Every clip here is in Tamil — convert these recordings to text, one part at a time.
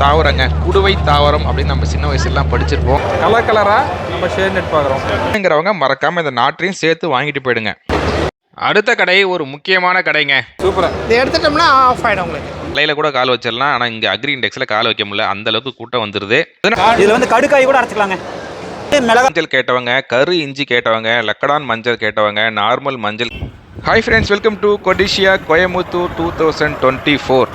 தாவரங்க. குடுவை தாவரம் அப்படின்னு நம்ம சின்ன வயசுலாம் படிச்சிருப்போம். கலர் கலரா நம்ம ஷேர் நெட் பார்க்குறோம். ங்கிறவங்க மறக்காம இந்த நாற்றையும் சேர்த்து வாங்கிட்டு போயிடுங்க. அடுத்த கடை ஒரு முக்கியமான கடைங்க. சூப்பரா இதை எடுத்துட்டோம்னா ஆஃப் ஆகிடும் உங்களுக்கு. தலையில கூட கால் வச்சிடலாம். ஆனால் இங்கே அக்ரி இண்டெக்ஸில் கால் வைக்க முடியல. அந்த அளவுக்கு கூட்டம் வந்துருது. இதுல வந்து கடுக்காய் கூட அரைச்சிக்கலாங்க. மிளகா மஞ்சள் கேட்டவங்க கரு இஞ்சி கேட்டவங்க லக்கடான் மஞ்சள் கேட்டவங்க நார்மல் மஞ்சள். Hi friends welcome to Codissia Coimbatore two thousand twenty four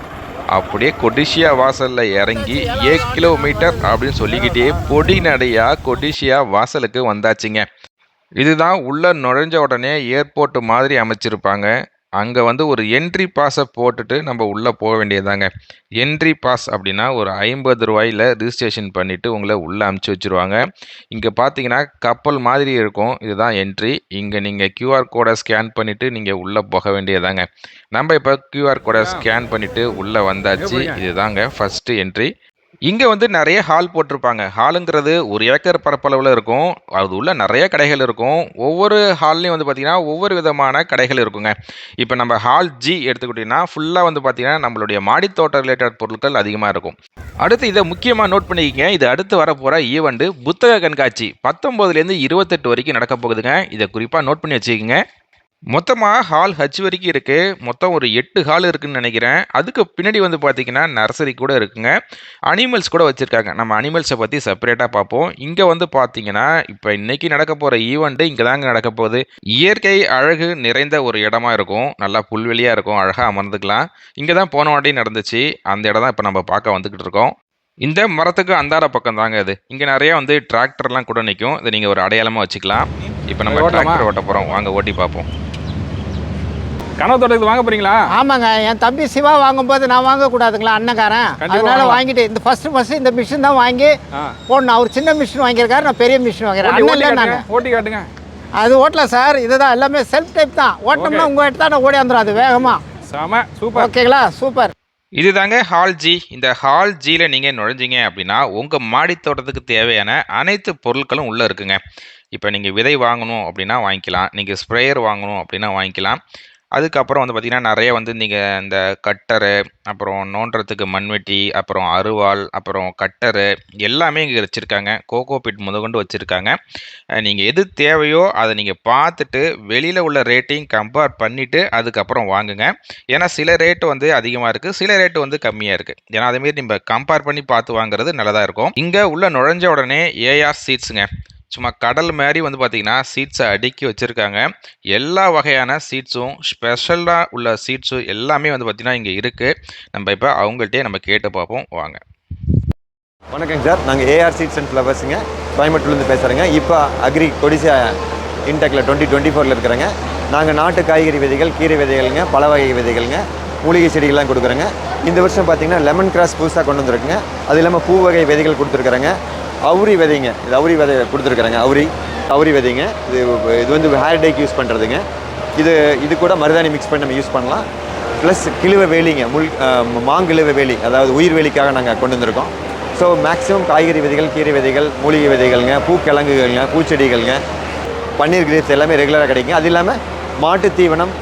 அப்படியே கொடிஷியா வாசலில் இறங்கி ஏ கிலோமீட்டர் அப்படின்னு சொல்லிக்கிட்டே பொடி நடையாக கொடிஷியா வாசலுக்கு வந்தாச்சுங்க. இதுதான் உள்ளே நுழைஞ்ச உடனே ஏர்போர்ட் மாதிரி அமைச்சிருப்பாங்க. அங்கே வந்து ஒரு என்ட்ரி பாஸை போட்டுட்டு நம்ம உள்ளே போக வேண்டியதாங்க என்ட்ரி பாஸ் அப்படின்னா ஒரு ஐம்பது ரூபாயில் ரிஜிஸ்ட்ரேஷன் பண்ணிவிட்டு உங்களை உள்ளே அமுச்சு வச்சுருவாங்க. இங்கே பார்த்தீங்கன்னா கப்பல் மாதிரி இருக்கும். இதுதான் என்ட்ரி இங்கே நீங்கள் கியூஆர் கோடை ஸ்கேன் பண்ணிவிட்டு நீங்கள் உள்ளே போக வேண்டியதாங்க நம்ம இப்போ கியூஆர் கோடை ஸ்கேன் பண்ணிவிட்டு உள்ளே வந்தாச்சு. இதுதாங்க ஃபஸ்ட்டு என்ட்ரி இங்கே வந்து நிறைய ஹால் போட்டிருப்பாங்க. ஹாலுங்கிறது ஒரு ஏக்கர் பரப்பளவில் இருக்கும். அது உள்ள நிறைய கடைகள் இருக்கும். ஒவ்வொரு ஹால்லையும் வந்து பார்த்திங்கன்னா ஒவ்வொரு விதமான கடைகள் இருக்குங்க. இப்போ நம்ம ஹால் ஜி எடுத்துக்கிட்டிங்கன்னா ஃபுல்லாக வந்து பார்த்திங்கன்னா நம்மளுடைய மாடித்தோட்ட ரிலேட்டட் பொருட்கள் அதிகமாக இருக்கும். அடுத்து இதை முக்கியமாக நோட் பண்ணிக்கங்க. இது அடுத்து வரப்போகிற ஈவெண்ட்டு புத்தக கண்காட்சி பத்தொம்போதுலேருந்து இருபத்தெட்டு வரைக்கும் நடக்க போகுதுங்க. இதை குறிப்பாக நோட் பண்ணி வச்சுக்கோங்க. மொத்தமாக ஹால் ஹச் வரைக்கும் இருக்குது மொத்தம் ஒரு எட்டு ஹால் இருக்குன்னு நினைக்கிறேன். அதுக்கு பின்னாடி வந்து பார்த்தீங்கன்னா நர்சரி கூட இருக்குங்க. அனிமல்ஸ் கூட வச்சுருக்காங்க. நம்ம அனிமல்ஸை பற்றி செப்பரேட்டாக பார்ப்போம். இங்கே வந்து பார்த்தீங்கன்னா இப்போ இன்னைக்கு நடக்க போகிற ஈவெண்ட்டு இங்கே தாங்க நடக்க போகுது. இயற்கை அழகு நிறைந்த ஒரு இடமா இருக்கும். நல்லா புல்வெளியாக இருக்கும். அழகாக அமர்ந்துக்கலாம். இங்கே தான் போன வாட்டி நடந்துச்சு. அந்த இடம் தான் இப்போ நம்ம பார்க்க வந்துக்கிட்டு இருக்கோம். இந்த மரத்துக்கு அந்தார பக்கம் தாங்க இது. இங்கே நிறைய வந்து டிராக்டர்லாம் கூட நிற்கும் இதை நீங்கள் ஒரு அடையாளமாக வச்சுக்கலாம். இப்போ நம்ம? டிராக்டர் ஓட்ட போகிறோம் வாங்க ஓட்டி பார்ப்போம். கனவு தோட்டத்துக்கு வாங்க போறீங்களா? ஆமாங்க என் தம்பி சிவா வாங்கும்போது நான் வாங்கக்கூடாதுங்களா அண்ணக்காரன் அதனால. வாங்கிட்டு இந்த ஃபர்ஸ்ட் ஃபர்ஸ்ட் இந்த மிஷின் தான் வாங்கி ஆ. போடணும். அவர் சின்ன மிஷின் வாங்கியிருக்காரு நான் பெரிய மிஷின் வாங்கிறேன் அண்ணன் காட்டுங்க நான். ஓட்டி காட்டுங்க. அது ஓட்டலாம் சார் இதுதான் எல்லாமே செல்ஃப் டைப் தான். ஓட்டம்னா உங்கள் எடுத்தா நான் ஓடி வந்துடும் அது வேகமாக செம சூப்பர். ஓகேங்களா? சூப்பர். இதுதாங்க ஹால் ஜி இந்த ஹால் ஜியில் நீங்கள் நுழைஞ்சிங்க அப்படின்னா உங்கள் மாடி தோட்டத்துக்கு தேவையான அனைத்து பொருட்களும் உள்ளே இருக்குங்க. இப்போ நீங்கள் விதை வாங்கணும் அப்படின்னா வாங்கிக்கலாம். நீங்கள் ஸ்ப்ரேயர் வாங்கணும் அப்படின்னா வாங்கிக்கலாம். அதுக்கப்புறம் வந்து பார்த்திங்கன்னா நிறைய வந்து நீங்கள் இந்த கட்டரு அப்புறம் நோண்டுறதுக்கு மண்வெட்டி அப்புறம் அருவாள் அப்புறம் கட்டரு எல்லாமே இங்கே வச்சுருக்காங்க. கோகோ பிட் முதற்கொண்டு வச்சுருக்காங்க. நீங்கள் எது தேவையோ அதை நீங்கள் பார்த்துட்டு வெளியில் உள்ள ரேட்டையும் கம்பேர் பண்ணிவிட்டு அதுக்கப்புறம் வாங்குங்க. ஏன்னா சில ரேட்டு வந்து அதிகமாக இருக்குது சில ரேட்டு வந்து கம்மியாக இருக்குது ஏன்னா அதேமாரி நம்ம கம்பேர் பண்ணி பார்த்து வாங்குறது நல்லதாக இருக்கும். இங்கே உள்ள நுழைஞ்ச உடனே ஏஆர் சீட்ஸுங்க சும்மா கடல் மாதிரி வந்து பார்த்தீங்கன்னா சீட்ஸை அடுக்கி வச்சுருக்காங்க. எல்லா வகையான சீட்ஸும் ஸ்பெஷலாக உள்ள சீட்ஸும் எல்லாமே வந்து பார்த்திங்கன்னா இங்கே இருக்குது நம்ம இப்போ அவங்கள்ட்டே நம்ம கேட்டு பார்ப்போம். வாங்க. வணக்கங்க சார். நாங்கள் ஏஆர் சீட்ஸ் அண்ட் ஃப்ளவர்ஸுங்க கோயம்புத்தூர்லேருந்து பேசுகிறேங்க இப்போ அக்ரி கொடிசா இன்டெக்கில் டுவெண்ட்டி டுவெண்ட்டி ஃபோரில் இருக்கிறேங்க. நாங்கள் நாட்டு காய்கறி விதைகள் கீரை விதைகள்ங்க பல வகை விதைகள்ங்க மூலிகை செடிகள்லாம் கொடுக்குறோங்க. இந்த வருஷம் பார்த்தீங்கன்னா லெமன் கிராஸ் புதுசாக கொண்டு வந்துருக்குங்க. அது இல்லாமல் பூ வகை விதைகள் கொடுத்துருக்குறேங்க. அவுரி விதைங்க. இது அவுரி விதை கொடுத்துருக்குறேங்க அவுரி. அவுரி விதைங்க. இது இது வந்து ஹேர் டேக்கு யூஸ் பண்ணுறதுங்க இது இது கூட மருதாணி மிக்ஸ் பண்ணி நம்ம யூஸ் பண்ணலாம். ப்ளஸ் கிழுவை வேலிங்க முள் மாங்கிழுவை வேலி அதாவது உயிர் வேலிக்காக நாங்கள் கொண்டு வந்திருக்கோம். ஸோ மேக்ஸிமம் காய்கறி விதைகள் கீரை விதைகள் மூலிகை விதைகள்ங்க பூக்கிழங்குகள்ங்க பூச்செடிகள்ங்க பன்னீர் கிரேப்ஸ் எல்லாமே ரெகுலராக கிடைக்கும் அது இல்லாமல் மாட்டு தீவனம்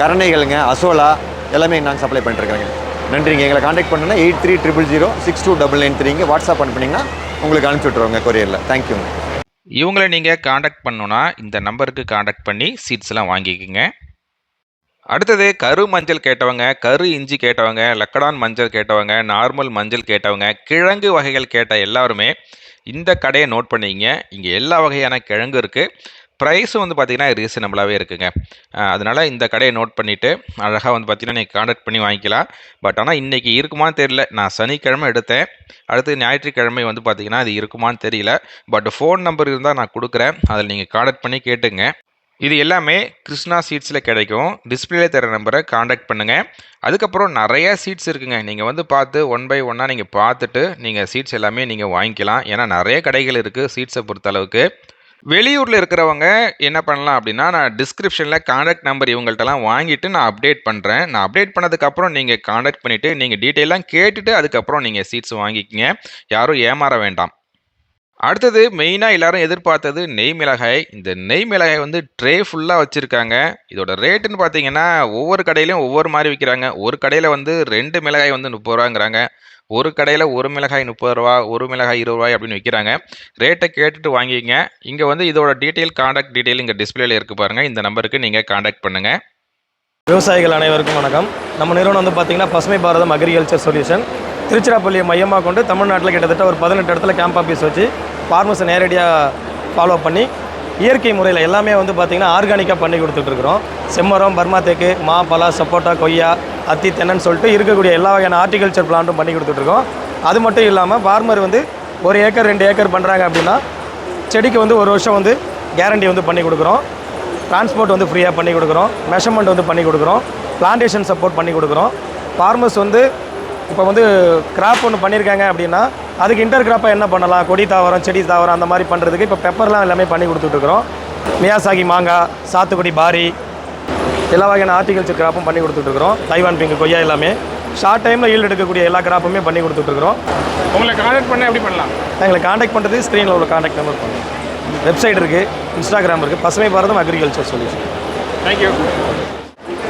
கரணைகள்ங்க அசோலா எல்லாமே நாங்கள் சப்ளை பண்ணிட்டுருக்குறேங்க நன்றிங்க. எங்களை காண்டாக்ட் பண்ணுன்னா eight three triple zero six two double nine த்ரீங்க WhatsApp அனுப்புனீங்கன்னா உங்களுக்கு அனுப்பிச்சி விட்ருவோங்க கொரியரில். தேங்க்யூங்க இவங்களை நீங்கள் காண்டாக்ட் பண்ணணுன்னா இந்த நம்பருக்கு காண்டாக்ட் பண்ணி சீட்ஸ் எல்லாம் வாங்கிக்கோங்க. அடுத்தது கரு மஞ்சள் கேட்டவங்க கரு இஞ்சி கேட்டவங்க லக்கடான் மஞ்சள் கேட்டவங்க நார்மல் மஞ்சள் கேட்டவங்க கிழங்கு வகைகள் கேட்ட எல்லாருமே இந்த கடையை நோட் பண்ணிங்க இங்கே எல்லா வகையான கிழங்கு இருக்குது ப்ரைஸும் வந்து பார்த்திங்கன்னா ரீசனபிளாகவே இருக்குங்க. அதனால் இந்த கடையை நோட் பண்ணிவிட்டு அழகாக வந்து பார்த்திங்கன்னா நீங்கள் காண்டாக்ட் பண்ணி வாங்கிக்கலாம். பட் ஆனால் இன்றைக்கி இருக்குமான்னு தெரியல. நான் சனிக்கிழமை எடுத்தேன். அடுத்து ஞாயிற்றுக்கிழமை வந்து பார்த்திங்கன்னா அது இருக்குமான்னு தெரியல. பட் ஃபோன் நம்பர் இருந்தால் நான் கொடுக்குறேன். அதில் நீங்கள் காண்டாக்ட் பண்ணி கேட்டுங்க. இது எல்லாமே கிருஷ்ணா சீட்ஸில் கிடைக்கும். டிஸ்பிளேல தர நம்பரை காண்டாக்ட் பண்ணுங்கள் அதுக்கப்புறம் நிறைய சீட்ஸ் இருக்குங்க. நீங்கள் வந்து பார்த்து ஒன் பை ஒன்னாக நீங்கள் பார்த்துட்டு நீங்கள் சீட்ஸ் எல்லாமே நீங்கள் வாங்கிக்கலாம். ஏன்னா நிறைய கடைகள் இருக்குது சீட்ஸை பொறுத்த அளவுக்கு வெளியூரில் இருக்கிறவங்க என்ன பண்ணலாம் அப்படின்னா நான் டிஸ்கிரிப்ஷனில் காண்டாக்ட் நம்பர் இவங்கள்ட்டலாம் வாங்கிட்டு நான் அப்டேட் பண்ணுறேன் நான் அப்டேட் பண்ணதுக்கப்புறம் நீங்கள் காண்டாக்ட் பண்ணிவிட்டு நீங்கள் டீட்டெயிலாம் கேட்டுட்டு அதுக்கப்புறம் நீங்கள் சீட்ஸ் வாங்கிக்கிங்க. யாரும் ஏமாற வேண்டாம். அடுத்தது மெயினாக எல்லாரும் எதிர்பார்த்தது நெய் மிளகாய். இந்த நெய் மிளகாய் வந்து ட்ரே ஃபுல்லாக வச்சுருக்காங்க. இதோட ரேட்டுன்னு பார்த்தீங்கன்னா ஒவ்வொரு கடையிலையும் ஒவ்வொரு மாதிரி விற்கிறாங்க ஒரு கடையில் வந்து ரெண்டு மிளகாய் வந்து முப்பது ரூபாங்கிறாங்க. ஒரு கடையில் ஒரு மிளகாய் முப்பது ரூபா ஒரு மிளகாய் இருபது ரூபாய் அப்படின்னு விற்கிறாங்க ரேட்டை கேட்டுட்டு வாங்கிக்கங்க. இங்கே வந்து இதோட டீட்டெயில் காண்டாக்ட் டீட்டெயில் இங்கே டிஸ்பிளேல இருக்கு பாருங்கள் இந்த நம்பருக்கு நீங்கள் காண்டாக்ட் பண்ணுங்கள் விவசாயிகள் அனைவருக்கும் வணக்கம். நம்ம நிறுவனம் வந்து பார்த்திங்கன்னா பசுமை பாரதம் அக்ரிகல்ச்சர் சொல்யூஷன் திருச்சிராப்பள்ளியை மையமாக கொண்டு தமிழ்நாட்டில் கிட்டத்தட்ட ஒரு பதினெட்டு இடத்துல கேம்ப் ஆஃபீஸ் வச்சு ஃபார்மர்ஸை நேரடியாக ஃபாலோ பண்ணி இயற்கை முறையில் எல்லாமே வந்து பார்த்திங்கன்னா ஆர்கானிக்காக பண்ணி கொடுத்துட்ருக்குறோம் செம்மரம் பர்மா தேக்கு மா பலா சப்போட்டா கொய்யா அத்தி தென்னன்னு சொல்லிட்டு இருக்கக்கூடிய எல்லா வகையான ஹார்டிகல்ச்சர் பிளான்ட்டும் பண்ணி கொடுத்துட்ருக்கோம். அது மட்டும் இல்லாமல் ஃபார்மர் வந்து ஒரு ஏக்கர் ரெண்டு ஏக்கர் பண்ணுறாங்க அப்படின்னா செடிக்கு வந்து ஒரு வருஷம் வந்து கேரண்டி வந்து பண்ணி கொடுக்குறோம். டிரான்ஸ்போர்ட் வந்து ஃப்ரீயாக பண்ணி கொடுக்குறோம். மெஷர்மெண்ட் வந்து பண்ணி கொடுக்குறோம். பிளான்டேஷன் சப்போர்ட் பண்ணி கொடுக்குறோம். ஃபார்மர்ஸ் வந்து இப்போ வந்து கிராப் ஒன்று பண்ணியிருக்காங்க அப்படின்னா அதுக்கு இன்டர் கிராப்பாக என்ன பண்ணலாம்? கொடி தாவரம் செடி தாவரம் அந்த மாதிரி பண்ணுறதுக்கு இப்போ பெப்பர்லாம் எல்லாமே பண்ணி கொடுத்துட்ருக்குறோம். மியாசாகி மாங்காய் சாத்துக்குடி பாரி எல்லா வகையான ஹார்டிகல்ச்சர் கிராப்பும் பண்ணி கொடுத்துட்ருக்குறோம். தைவான் பிங்கு கொய்யா எல்லாமே. ஷார்ட் டைமில் ஈல்டு எடுக்கக்கூடிய எல்லா கிராப்புமே பண்ணி கொடுத்துட்ருக்குறோம். உங்களை கான்டாக்ட் பண்ண எப்படி பண்ணலாம்? எங்களை காண்டாக்ட் பண்ணுறது ஸ்க்ரீனில் உள்ள காண்டாக்ட் நம்பர் பண்ணுங்கள் வெப்சைட் இருக்குது இன்ஸ்டாகிராம் இருக்குது Pasumai Bharatham agriculture solution thank you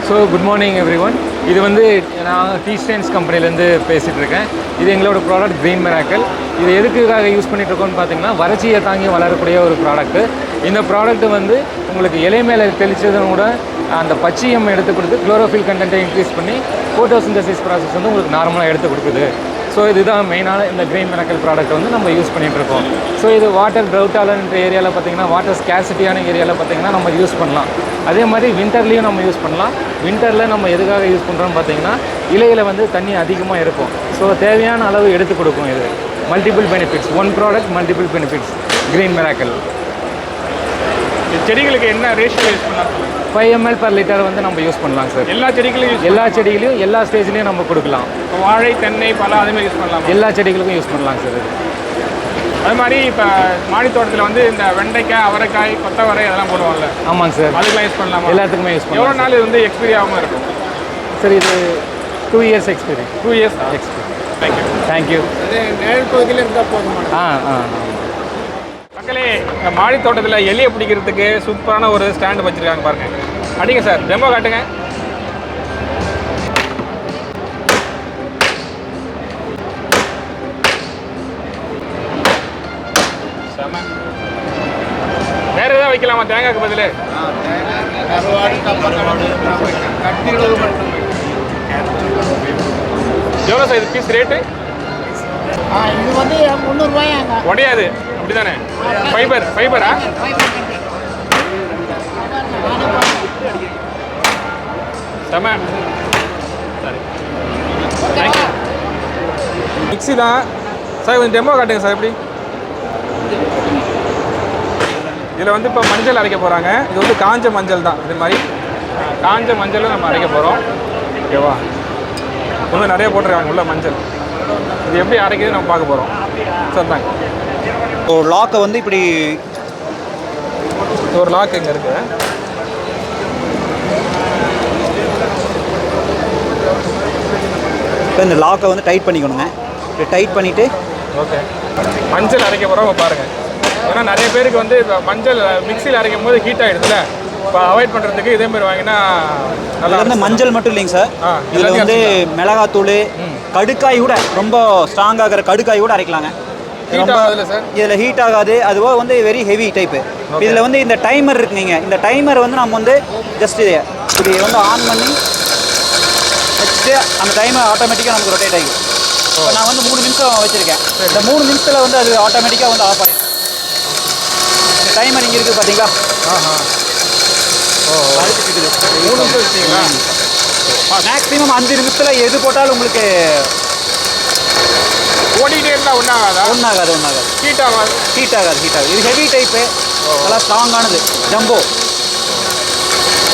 so good morning everyone இது வந்து நான் டீ ஸ்டெயின்ஸ் கம்பெனிலேருந்து பேசிகிட்டு இருக்கேன் இது எங்களோட ப்ராடக்ட் க்ரீன் மிராக்கல் இது எதுக்காக யூஸ் பண்ணிட்டு இருக்கோம்னு பார்த்தீங்கன்னா வறட்சியை தாங்கி வளரக்கூடிய ஒரு ப்ராடக்ட்டு இந்த ப்ராடக்ட் வந்து உங்களுக்கு இலை மேலே தெளித்ததும் கூட அந்த பச்சையம் எடுத்து கொடுத்து குளோரோஃபில் கண்டென்ட்டை இன்க்ரீஸ் பண்ணி ஃபோட்டோசிந்தசிஸ் ப்ராசஸ் வந்து உங்களுக்கு நார்மலாக எடுத்து கொடுக்குது. ஸோ இதுதான் மெயினான இந்த க்ரீன் மிராக்கல் ப்ராடக்ட் வந்து நம்ம யூஸ் பண்ணிகிட்ருக்கோம் இருக்கோம் ஸோ இது வாட்டர் ட்ரவுட்டாலன்ற ஏரியாவில் பார்த்தீங்கன்னா வாட்டர் ஸ்கேசிட்டியான ஏரியாவில் பார்த்திங்கன்னா நம்ம யூஸ் பண்ணலாம். அதே மாதிரி வின்டர்லேயும் நம்ம யூஸ் பண்ணலாம். வின்டரில் நம்ம எதுக்காக யூஸ் பண்ணுறோம்னு பார்த்திங்கன்னா இலையில் வந்து தண்ணி அதிகமாக இருக்கும். ஸோ தேவையான அளவு எடுத்து கொடுக்கும் இது. Multiple benefits one product multiple benefits green miracle செடிகளுக்கு என்ன ரேஷியோ யூஸ் பண்ணலாம்? ஃபைவ் எம்எல் பர் லிட்டர் வந்து நம்ம யூஸ் பண்ணலாம் சார் எல்லா செடிகளும் யூஸ் எல்லா செடிகளையும் எல்லா ஸ்டேஜ்லேயும் நம்ம கொடுக்கலாம். இப்போ வாழை தென்னை பழம் அதே மாதிரி யூஸ் பண்ணலாம்? எல்லா செடிகளுக்கும் யூஸ் பண்ணலாம் சார் இது அது மாதிரி இப்போ மாடி தோட்டத்தில் வந்து இந்த வெண்டைக்காய் அவரைக்காய் கொத்தவரை அதெல்லாம் போடுவாங்கல்ல. ஆமாங்க சார் அதுக்கெல்லாம் யூஸ் பண்ணலாமா? எல்லாத்துக்குமே யூஸ் எவ்வளோ பண்ணலாம் நாள் இது வந்து எக்ஸ்பீரி ஆகாமல் இருக்கும்? சார் இது two years experience two years experience thank you thank you நேர் பகுதியில் இருந்தால் போதுமா ஆ ஆ. மக்களே மாடி தோட்டத்தில் எலியை பிடிக்கிறதுக்கு சூப்பரான ஒரு ஸ்டாண்டு வச்சுருக்காங்க பாருங்க. அடிங்க சார் டெமோ காட்டுங்க. வேற ஏதாவது வைக்கலாமா? தேங்காய்க்கு பதில். எவ்வளோ சார் இது பீஸ் ரேட்டு இது வந்து முந்நூறுரூவாயாங்க உடையாது. அப்படிதானே? ஃபைபர் ஃபைபரா செம. சரி. தேங்க்யூ மிக்ஸி தான். சார் கொஞ்சம் டெமோ காட்டுங்க சார் எப்படி? இதில் வந்து இப்போ மஞ்சள் அரைக்க போகிறாங்க இது வந்து காஞ்ச மஞ்சள் தான் இது மாதிரி. காஞ்ச மஞ்சளும் நம்ம அரைக்க போகிறோம் ஓகேவா இன்னும் நிறைய போட்டிருக்காங்க உள்ள மஞ்சள். இது எப்படி அரைக்குது நம்ம பார்க்க போகிறோம் சார் தாங்க ஸோ லாக்கை வந்து இப்படி ஒரு லாக் இங்கே இருக்கு. இப்போ இந்த லாக்கை வந்து டைட் பண்ணிக்கணுங்க. இப்படி டைட் பண்ணிவிட்டு ஓகே மஞ்சள் அரைக்க போகிறவங்க பாருங்கள் ஏன்னா நிறைய பேருக்கு வந்து இப்போ மஞ்சள் மிக்சியில் அரைக்கும் போது ஹீட் ஆகிடுதுல இப்போ அவாய்ட் பண்ணுறதுக்கு இதே மாதிரி வாங்கினா நல்லா வந்து மஞ்சள் மட்டும் இல்லைங்க சார். இதில் வந்து மிளகாத்தூள் கடுக்காய் கூட ரொம்ப ஸ்ட்ராங் ஆகிற கடுக்காய் கூட அரைக்கலாங்க. இதில் ஹீட் ஆகாது. அதுவோ வந்து வெரி ஹெவி டைப்பு இதில் வந்து இந்த டைமர் இருக்குங்க இந்த டைமர் வந்து நம்ம வந்து ஜஸ்ட் இது இப்படி வந்து ஆன் பண்ணி வச்சுட்டு அந்த டைமர் ஆட்டோமேட்டிக்காக நமக்கு ரொட்டேட் இப்போ நான் வந்து மூணு நிமிஷம் வச்சுருக்கேன். இந்த மூணு நிமிஷத்தில் வந்து அது ஆட்டோமேட்டிக்காக வந்து ஆஃப் ஆகிடும் இந்த டைமர் இங்கே இருக்குது பார்த்தீங்களா ஆஹா. இருக்குது மூணு நிமிஷம் மேக்ஸிமம் அஞ்சு நிமிஷத்தில் எது போட்டாலும் உங்களுக்கு ஓடிக்கிட்டே இருந்தால் ஒன்றாகாதா ஒன்றாகாது ஒன்றாகாது ஹீட் ஆகாது? ஹீட் ஆகாது ஹீட் ஆகாது. இது ஹெவி டைப்பு நல்லா ஸ்ட்ராங்கானது ஜம்போ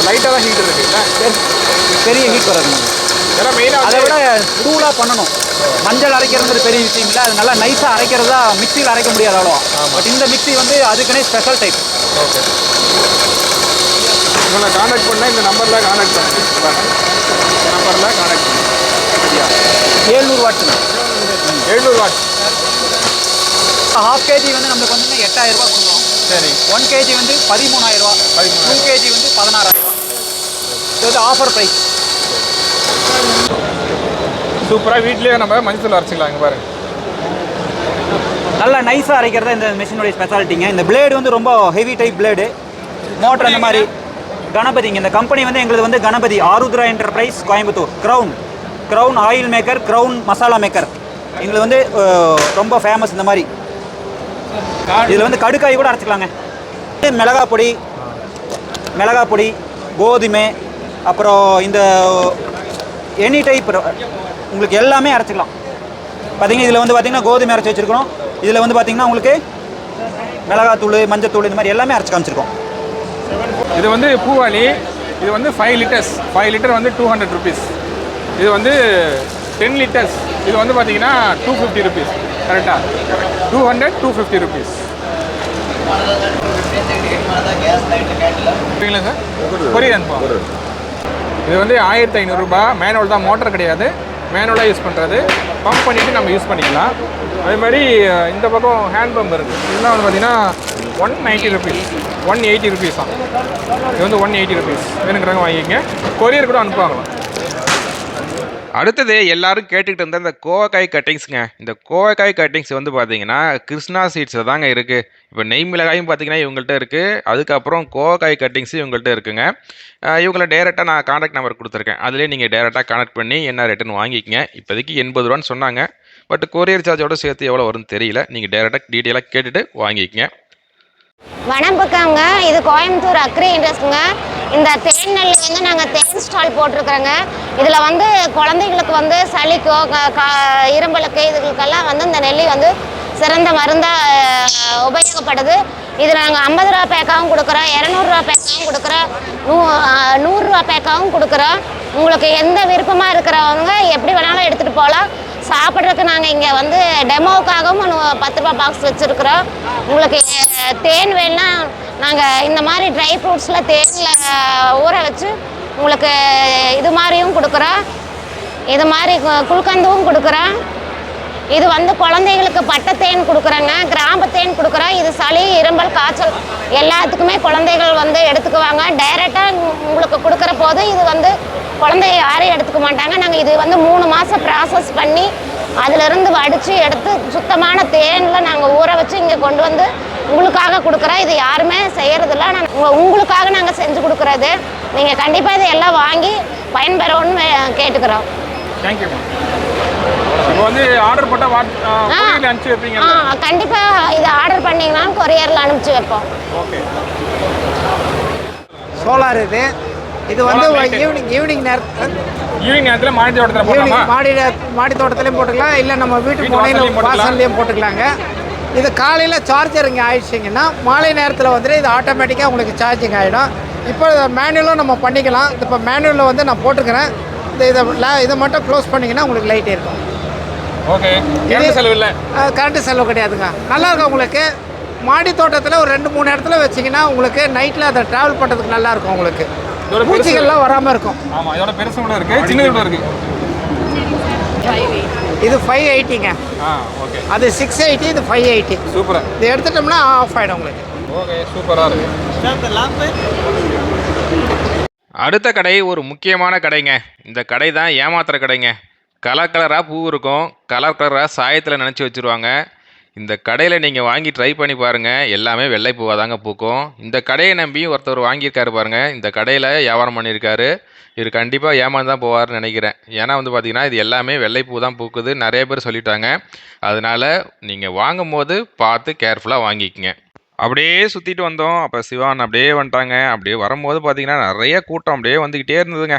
லைட்டாக தான் ஹீட் இருக்குல்ல பெரிய ஹீட் வராது. இதெல்லாம் மெயினாக அதை விட தூளாக பண்ணணும். மஞ்சள் அரைக்கிறது பெரிய விஷயம் இல்லை. அது நல்லா நைஸாக அரைக்கிறதா மிக்சியில் அரைக்க முடியாது அவ்வளோ பட் இந்த மிக்ஸி வந்து அதுக்குன்னே ஸ்பெஷல் டைப் ஓகே உங்களை காண்டாக்ட் பண்ணால் இந்த நம்பரில் காண்டாக்ட் பண்ணுங்க நம்பரில் காண்டாக்ட் பண்ணுங்க ஏழ்நூறு வாட்ஸ் எழுநூறு வாட். ஹாஃப் கேஜி வந்து நம்மளுக்கு வந்து எட்டாயிரம் ரூபாய் கொடுக்குறோம். சரி. ஒன் கேஜி வந்து பதிமூணாயிரம் ரூபா டூ கேஜி வந்து பதினாறாயிரம் ரூபா இது வந்து ஆஃபர் ப்ரைஸ் சூப்பராக வீட்லேயே நம்ம மஞ்சள் அரைச்சிக்கலாம் இங்கே பாருங்க நல்லா நைஸாக அரைக்கிறது இந்த மிஷினுடைய ஸ்பெஷாலிட்டிங்க இந்த பிளேடு வந்து ரொம்ப ஹெவி டைப் பிளேடு மோட்டர் அந்த மாதிரி. கணபதிங்க இந்த கம்பெனி வந்து எங்களுக்கு வந்து Ganapathi Arudhra enterprise Coimbatore. Crown crown oil maker crown masala maker எங்களுக்கு வந்து ரொம்ப ஃபேமஸ் இந்த மாதிரி. இதில் வந்து கடுக்காய் கூட அரைச்சிக்கலாங்க. மிளகா பொடி மிளகா பொடி கோதுமை அப்புறம் இந்த எனி டைப் உங்களுக்கு எல்லாமே அரைச்சிக்கலாம். பார்த்தீங்கன்னா இதில் வந்து பார்த்தீங்கன்னா கோதுமை அரைச்சி வச்சுருக்கோம் இதில் வந்து பார்த்தீங்கன்னா உங்களுக்கு மிளகாத்தூள் மஞ்சத்தூள் இந்த மாதிரி எல்லாமே அரைச்சி காமிச்சிருக்கோம். இது வந்து பூவாளி இது வந்து ஃபைவ் லிட்டர்ஸ் ஃபைவ் லிட்டர் வந்து டூ ஹண்ட்ரட் ருபீஸ் இது வந்து டென் லிட்டர்ஸ் இது வந்து பார்த்தீங்கன்னா டூ ஃபிஃப்டி ருபீஸ் கரெக்டாக two hundred two fifty rupees சரிங்களா சார்? கொரியர் அனுப்புவோம் இது வந்து ஆயிரத்தி ஐநூறுரூபா மேனுவல் தான் மோட்டர் கிடையாது. மேனுவலாக யூஸ் பண்ணுறது பம்ப் பண்ணிவிட்டு நம்ம யூஸ் பண்ணிக்கலாம். அதே மாதிரி இந்த பக்கம் ஹேண்ட் பம்ப் இருக்குது இதெல்லாம் வந்து பார்த்தீங்கன்னா one ninety rupees one eighty rupees தான். இது வந்து ஒன் எயிட்டி ருபீஸ் வேணுங்கிறவங்க வாங்கிக்கங்க. கொரியர் கூட அனுப்புவாங்க. அடுத்தது எல்லாரும் கேட்டுக்கிட்டு இருந்த இந்த கோவக்காய் கட்டிங்ஸுங்க இந்த கோவக்காய் கட்டிங்ஸ் வந்து பார்த்தீங்கன்னா கிருஷ்ணா சீட்ஸில் தாங்க இருக்குது இப்போ நெய் மிளகாயும் பார்த்தீங்கன்னா இவங்கள்ட்ட இருக்குது அதுக்கப்புறம் கோவக்காய் கட்டிங்ஸு இவங்கள்ட்ட இருக்குங்க. இவங்கள டேரெக்டாக நான் காண்டாக்ட் நம்பர் கொடுத்துருக்கேன். அதிலே நீங்கள் டேரெக்டாக கான்டாக்ட் பண்ணி என்ன ரிட்டன் வாங்கிக்கங்க. இப்போதைக்கு எண்பது ரூபான்னு சொன்னாங்க. பட் கொரியர் சார்ஜோட சேர்த்து எவ்வளோ வரும்னு தெரியல. நீங்கள் டேரெக்டாக டீட்டெயிலாக கேட்டுட்டு வாங்கிக்கங்க. வணக்கங்க இது கோயம்புத்தூர் அக்ரி இண்டஸ்ட்ரிங்க இந்த தேன் நெல் வந்து நாங்கள் தேன் ஸ்டால் போட்டிருக்கிறோங்க. இதில் வந்து குழந்தைகளுக்கு வந்து சளிக்கோ கா- இரும்பலுக்கு இதுகளுக்கெல்லாம் வந்து இந்த நெல்லி வந்து சிறந்த மருந்தாக உபயோகப்படுது. இதில் நாங்கள் ஐம்பது ரூபா பேக்காகவும் கொடுக்குறோம் இரநூறுவா பேக்காகவும் கொடுக்குறோம் நூ நூறுரூவா பேக்காகவும் கொடுக்குறோம். உங்களுக்கு எந்த விருப்பமாக இருக்கிறவங்க எப்படி வேணாலும் எடுத்துகிட்டு போகலாம் சாப்பிட்றதுக்கு நாங்கள் இங்கே வந்து டெமோவுக்காகவும் ஒன்று பத்து ரூபா பாக்ஸ் வச்சுருக்குறோம். உங்களுக்கு தேன் வேணும்னா நாங்கள் இந்த மாதிரி ட்ரை ஃப்ரூட்ஸில் தேனில் ஊற வச்சு உங்களுக்கு இது மாதிரியும் கொடுக்குறோம். இது மாதிரி கு- கொடுக்குறோம். இது வந்து குழந்தைகளுக்கு பட்டத்தேன் கொடுக்குறோங்க. கிராம்பு தேன் கொடுக்குறோம் இது சளி இரும்பல் காய்ச்சல் எல்லாத்துக்குமே குழந்தைகள் வந்து எடுத்துக்குவாங்க. டைரெக்டாக உங்களுக்கு கொடுக்குற போது இது வந்து குழந்தைய யாரும் எடுத்துக்க மாட்டாங்க. நாங்கள் இது வந்து மூணு மாதம் ப்ராசஸ் பண்ணி அதிலிருந்து வடித்து எடுத்து சுத்தமான தேனில் நாங்கள் ஊற வச்சு இங்கே கொண்டு வந்து உங்களுக்காக கொடுக்குறோம் இது யாருமே செய்கிறதில்ல நான் உங்களுக்காக நாங்கள் செஞ்சு கொடுக்குறது. நீங்கள் கண்டிப்பாக இதை எல்லாம் வாங்கி பயன்பெறணும்னு கேட்டுக்கிறோம். தேங்க்யூ வந்து ஆர்டர் போட்டால் வாட் கொரியரில் அனுப்பிச்சி வைப்பீங்க ஆ கண்டிப்பாக இதை ஆர்டர் பண்ணீங்கன்னா கொரியரில் அனுப்பிச்சு வைப்போம். ஓகே. சோலார் இது. இது வந்து. ஈவினிங் ஈவினிங் நேரத்தில் ஈவினிங் நேரத்தில் மாடி தோட்டத்தில் போடலாமா மாடி மாடி தோட்டத்துலையும் போட்டுக்கலாம். இல்லை நம்ம வீட்டு முனையில் வாசல்லையும் போட்டுக்கலாங்க. இது காலையில் சார்ஜர் இங்கே ஆயிடுச்சிங்கன்னா மாலை நேரத்தில் வந்துட்டு இது ஆட்டோமேட்டிக்காக உங்களுக்கு சார்ஜிங் ஆகிடும் இப்போ மேனுவலும் நம்ம பண்ணிக்கலாம். இப்போ மேனுவலில் வந்து நான் போட்டிருக்கிறேன். இந்த இதை இதை மட்டும் க்ளோஸ் பண்ணிங்கன்னா உங்களுக்கு லைட் இருக்கும். ஓகே. கேரள செலவு இல்லை. கரண்ட்டு செலவு கிடையாதுங்க. நல்லா இருக்கும் உங்களுக்கு? மாடி தோட்டத்தில் ஒரு ரெண்டு மூணு இடத்துல வச்சிங்கன்னா உங்களுக்கு நைட்டில் அதை ட்ராவல் பண்ணுறதுக்கு நல்லா இருக்கும் உங்களுக்கு. பூச்சிகள்லாம் வராமல் இருக்கும். ஆமாம் இதோட பெருசு கூட இருக்குது சின்னது கூட இருக்குது இது ஃபைவ் எயிட்டிங்க ஆ ஓகே. அது சிக்ஸ் எயிட்டி இது ஃபைவ் எயிட்டி சூப்பரா. இது எடுத்துட்டோம்னா ஆஃப் ஆகிடும் உங்களுக்கு. ஓகே சூப்பராக இருக்குது அடுத்த கடை ஒரு முக்கியமான கடைங்க. இந்த கடை தான் ஏமாத்துற கடைங்க. கலர் கலராக பூ இருக்கும். கலர் கலராக சாயத்தில் நினச்சி வச்சுருவாங்க. இந்த கடையில் நீங்கள் வாங்கி ட்ரை பண்ணி பாருங்கள் எல்லாமே வெள்ளை பூவாக தாங்க பூக்கும். இந்த கடையை நம்பி ஒருத்தர் வாங்கியிருக்காரு பாருங்கள் இந்த கடையில் வியாபாரம் பண்ணியிருக்காரு. இவர் கண்டிப்பாக ஏமாந்து தான் போவார்னு நினைக்கிறேன். ஏன்னா வந்து பார்த்திங்கன்னா இது எல்லாமே வெள்ளை பூ தான் பூக்குது. நிறைய பேர் சொல்லிட்டாங்க. அதனால் நீங்கள் வாங்கும்போது பார்த்து கேர்ஃபுல்லாக வாங்கிக்கங்க. அப்படியே சுற்றிட்டு வந்தோம். அப்போ சிவான் அப்படியே வந்துட்டாங்க. அப்படியே வரும்போது பார்த்தீங்கன்னா நிறைய கூட்டம் அப்படியே வந்துக்கிட்டே இருந்ததுங்க.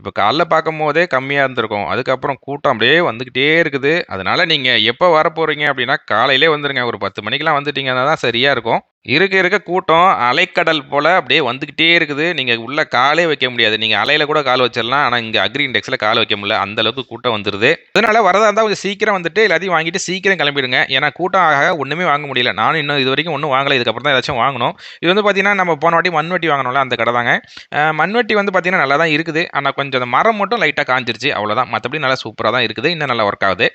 இப்போ காலைல பார்க்கும் போதே கம்மியாக இருந்திருக்கும். அதுக்கப்புறம் கூட்டம் அப்படியே வந்துக்கிட்டே இருக்குது. அதனால் நீங்கள் எப்போ வர போகிறீங்க அப்படின்னா காலையிலே வந்துடுங்க ஒரு பத்து மணிக்கெலாம் வந்துட்டீங்கன்னா தான் சரியாக இருக்கும். இருக்க இருக்க கூட்டம் அலைக்கடல் போல் அப்படியே வந்துக்கிட்டே இருக்குது. நீங்கள் உள்ளே காலே வைக்க முடியாது. நீங்கள் அலையில் கூட கால் வச்சிடலாம் ஆனால் இங்கே அக்ரி இண்டெக்ஸில் கால் வைக்க முடியல. அந்த அளவுக்கு கூட்டம் வந்துடுது அதனால் வரதா இருந்தால் கொஞ்சம் சீக்கிரம் வந்துட்டு எல்லாத்தையும் வாங்கிட்டு சீக்கிரம் கிளம்பிடுங்க. ஏன்னா கூட்டம் ஆக ஒன்றுமே வாங்க முடியல. நானும் இன்னும் இது வரைக்கும் ஒன்றும் வாங்கலை. இதுக்கப்புறம் தான் ஏதாச்சும் வாங்கணும். இது வந்து பார்த்தீங்கன்னா நம்ம போன வாட்டி மண்வெட்டி வாங்கணும்ல அந்த கடை தாங்க. மண்வெட்டி வந்து பார்த்தீங்கன்னா நல்லா தான் இருக்குது. ஆனால் கொஞ்சம் அந்த மரம் மட்டும் லைட்டாக காஞ்சிருச்சு. அவ்வளோதான் மற்றபடி நல்லா சூப்பராக தான் இருக்குது. இன்னும் நல்லா ஒர்க் ஆகுது.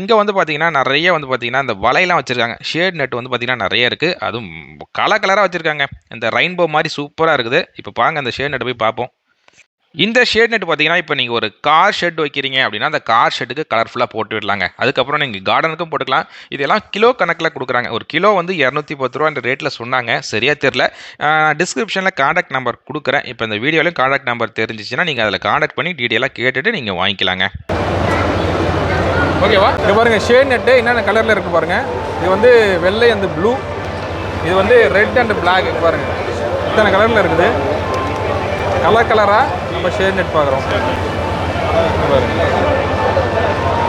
இங்கே வந்து பார்த்தீங்கன்னா நிறைய வந்து பார்த்தீங்கன்னா அந்த வலையெல்லாம் வச்சுருக்காங்க. ஷேட் நெட் வந்து பார்த்தீங்கன்னா நிறைய இருக்குது அதுவும் கலர் கலராக வச்சுருக்காங்க. இந்த ரெயின்போ மாதிரி சூப்பராக இருக்குது. இப்போ பாங்க அந்த ஷேட் நெட்டை போய் பார்ப்போம். இந்த ஷேட் நெட் பார்த்தீங்கன்னா இப்போ நீங்கள் ஒரு கார் ஷெட் வைக்கிறீங்க அப்படின்னா அந்த கார் ஷெட்டுக்கு கலர்ஃபுல்லாக போட்டு விடலாங்க. அதுக்கப்புறம் நீங்கள் கார்டனுக்கும் போட்டுக்கலாம். இதெல்லாம் கிலோ கணக்கில் கொடுக்குறாங்க. ஒரு கிலோ வந்து இரநூத்தி பத்து ரூபா ரேட்டில் சொன்னாங்க. சரியாக தெரில டிஸ்கிரிப்ஷனில் காண்டாக்ட் நம்பர் கொடுக்குறேன். இப்போ இந்த வீடியோலையும் காண்டாக்ட் நம்பர் தெரிஞ்சிச்சுன்னா நீங்கள் அதில் காண்டாக்ட் பண்ணி டீட்டெயிலாக கேட்டுட்டு நீங்கள் வாங்கிக்கலாங்க. ஓகேவா? இது பாருங்கள் ஷேட் நெட்டு என்னென்ன கலரில் இருக்குது பாருங்கள் இது வந்து வெள்ளை அந்த ப்ளூ இது வந்து ரெட் அண்ட் பிளாக் பாருங்க. இத்தனை கலரில் இருக்குது. கலர் கலராக நம்ம ஷேட் நெட் பார்க்குறோம். பாருங்க.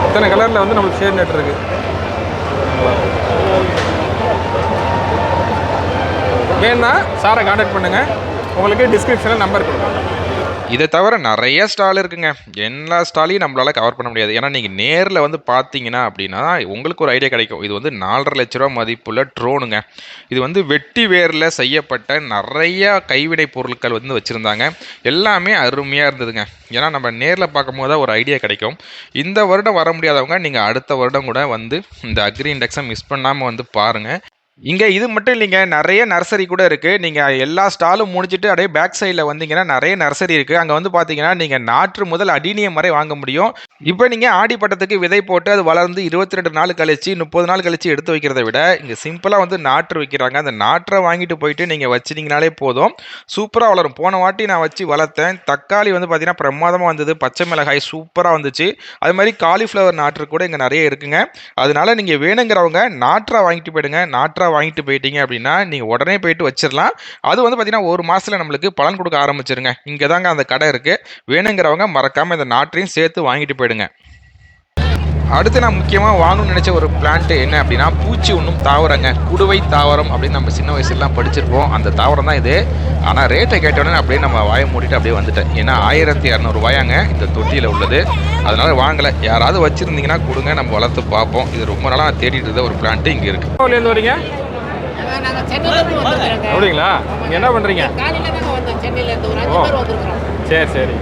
இத்தனை கலரில் வந்து நம்மளுக்கு ஷேட் நெட் இருக்குது வேணா சாரை காண்டாக்ட் பண்ணுங்கள் உங்களுக்கு டிஸ்கிரிப்ஷனில் நம்பர் கொடுக்குறேன் இதை தவிர நிறைய ஸ்டால் இருக்குங்க. எல்லா ஸ்டாலையும் நம்மளால கவர் பண்ண முடியாது. ஏன்னா நீங்கள் நேரில் வந்து பார்த்தீங்கன்னா அப்படின்னா உங்களுக்கு ஒரு ஐடியா கிடைக்கும். இது வந்து நாலரை லட்ச ரூபா மதிப்புள்ள ட்ரோனுங்க இது வந்து வெட்டி வேரில் செய்யப்பட்ட நிறைய கைவினை பொருட்கள் வந்து வச்சுருந்தாங்க. எல்லாமே அருமையாக இருந்ததுங்க. ஏன்னா நம்ம நேரில் பார்க்கும்போது தான் ஒரு ஐடியா கிடைக்கும். இந்த வருடம் வர முடியாதவங்க நீங்கள் அடுத்த வருடம் கூட வந்து இந்த அக்ரி இண்டெக்ஸை மிஸ் பண்ணாமல் வந்து பாருங்கள் இங்கே இது மட்டும் இல்லைங்க நிறைய நர்சரி கூட இருக்குது நீங்கள் எல்லா ஸ்டாலும் முடிச்சுட்டு அப்படியே பேக் சைடில் வந்தீங்கன்னா நிறைய நர்சரி இருக்குது அங்கே வந்து பார்த்தீங்கன்னா நீங்கள் நாற்று முதல் அடினியம் வரை வாங்க முடியும். இப்போ நீங்கள் ஆடிப்பட்டத்துக்கு விதை போட்டு அது வளர்ந்து இருபத்தி ரெண்டு நாள் கழிச்சு முப்பது நாள் கழிச்சு எடுத்து வைக்கிறத விட இங்கே சிம்பிளாக வந்து நாற்று வைக்கிறாங்க. அந்த நாற்றை வாங்கிட்டு போயிட்டு நீங்கள் வச்சிட்டிங்கனாலே போதும். சூப்பராக வளரும். போன வாட்டி நான் வச்சு வளர்த்தேன். தக்காளி வந்து பார்த்தீங்கன்னா பிரமாதமாக வந்தது. பச்சை மிளகாய் சூப்பராக வந்துச்சு. அது மாதிரி காலிஃப்ளவர் நாற்று கூட இங்கே நிறைய இருக்குங்க. அதனால நீங்கள் வேணுங்கிறவங்க நாற்றை வாங்கிட்டு போயிடுங்க. நாற்றா வாங்கிட்டு போயிட்டீங்க அப்படின்னா நீங்கள் உடனே போயிட்டு வச்சிடலாம் அது வந்து பார்த்தீங்கன்னா ஒரு மாதத்தில் நம்மளுக்கு பலன் கொடுக்க ஆரம்பிச்சிருங்க. இங்கே தாங்க அந்த கடை இருக்குது வேணுங்கிறவங்க மறக்காமல் இந்த நாட்டையும் சேர்த்து வாங்கிட்டு போயிடுங்க. அடுத்து நான் முக்கியமாக வாங்கணும்னு நினச்ச ஒரு பிளான்ட் என்ன அப்படின்னா பூச்சி ஒன்றும் தாவரங்க. குடுவை தாவரம் அப்படின்னு நம்ம சின்ன வயசுலாம் படிச்சிருப்போம். அந்த தாவரம் தான் இது. ஆனால் ரேட்டை கேட்டோடனே அப்படியே நம்ம வாயை மூடிட்டு அப்படியே வந்துட்டேன். ஏன்னா ஆயிரத்தி இரநூறுவாயாங்க இந்த தொட்டியில் உள்ளது. அதனால வாங்கலை. யாராவது வச்சுருந்தீங்கன்னா கொடுங்க. நம்ம வளர்த்து பார்ப்போம். இது ரொம்ப நாளாக நான் தேடிட்டு இருந்த ஒரு பிளான்ட் இங்கே இருக்குது வரீங்க? அப்படிங்களா? என்ன பண்ணுறீங்க சரி சரி.